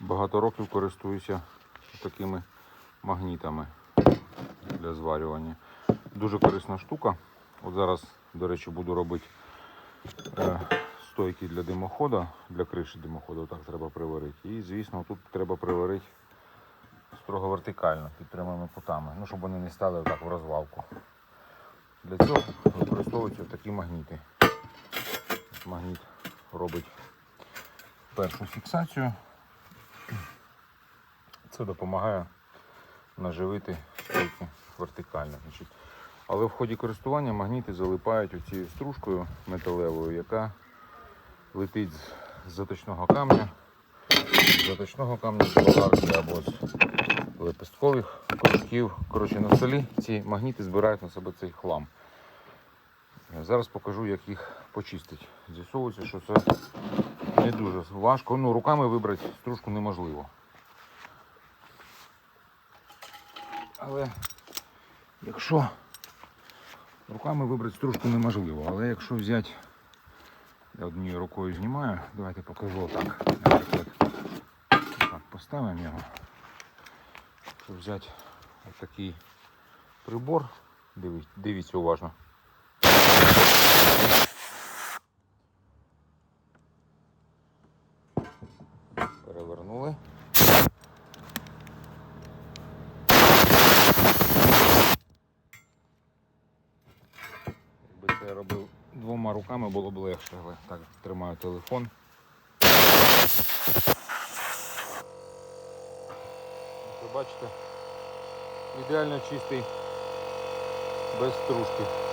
Багато років користуюся такими магнітами для зварювання. Дуже корисна штука. От зараз, до речі, буду робити е, стойки для димохода, для криші димоходу, так треба приварити. І, звісно, тут треба приварити строго вертикально під прямими кутами, ну, щоб вони не стали так в розвалку. Для цього використовуються такі магніти. Магніт робить першу фіксацію. Це допомагає наживити стойки вертикально. Але в ході користування магніти залипають оцією стружкою металевою, яка летить з заточного камня, з заточного камня з болгарки або з лепесткових кружків. Коротше, на столі ці магніти збирають на себе цей хлам. Зараз покажу, як їх почистити. З'ясовується, що це не дуже важко. Ну, руками вибрати стружку неможливо. Але якщо руками вибрати стружку неможливо, але якщо взяти, я однією рукою знімаю, давайте покажу отак. Наприклад, так, поставимо його. Якщо взяти отакий прибор, дивіться, дивіться уважно. Перевернули. Це я робив двома руками, було б легше, але так тримаю телефон. Ви бачите, ідеально чистий без стружки.